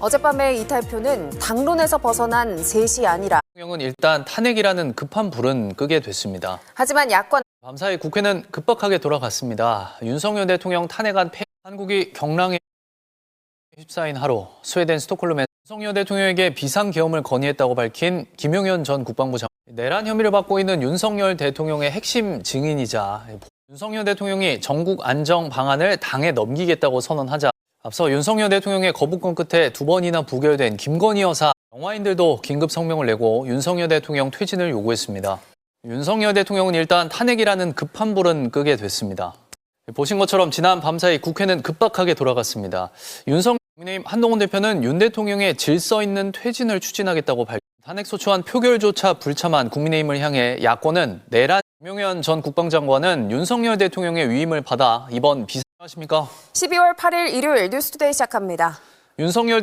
어젯밤에 이탈표는 당론에서 벗어난 셋이 아니라 대통령은 일단 탄핵이라는 급한 불은 끄게 됐습니다. 하지만 야권 밤사이 국회는 급박하게 돌아갔습니다. 윤석열 대통령 탄핵안 폐 한국이 경랑에 14인 하루 스웨덴 스톡홀름에 윤석열 대통령에게 비상계엄을 건의했다고 밝힌 김용현 전 국방부 장관 내란 혐의를 받고 있는 윤석열 대통령의 핵심 증인이자 윤석열 대통령이 전국 안정 방안을 당에 넘기겠다고 선언하자 앞서 윤석열 대통령의 거부권 끝에 두 번이나 부결된 김건희 여사 영화인들도 긴급 성명을 내고 윤석열 대통령 퇴진을 요구했습니다. 윤석열 대통령은 일단 탄핵이라는 급한 불은 끄게 됐습니다. 보신 것처럼 지난 밤사이 국회는 급박하게 돌아갔습니다. 윤석 국민의힘 한동훈 대표는 윤 대통령의 질서 있는 퇴진을 추진하겠다고 밝. 탄핵 소추안 표결조차 불참한 국민의힘을 향해 야권은 내란 김용현 전 국방장관은 윤석열 대통령의 위임을 받아 이번 비상 하십니까? 12월 8일 일요일 뉴스투데이 시작합니다. 윤석열